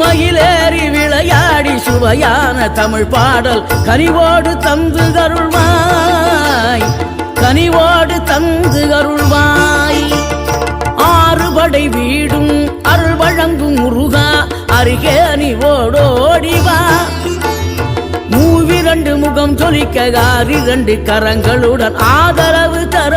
மயிலேறி விளையாடி சுவையான தமிழ் பாடல் கனிவோடு தந்து அருள்வாய். கனிவோடு தந்து அருள்வாய். ஆறுபடை வீடும் அருள் வழங்கும் முருகா அருகே நீ ஓடோடி மூவிரண்டு முகம் ஜொலிக்க இரண்டு கரங்களுடன் ஆதரவு தர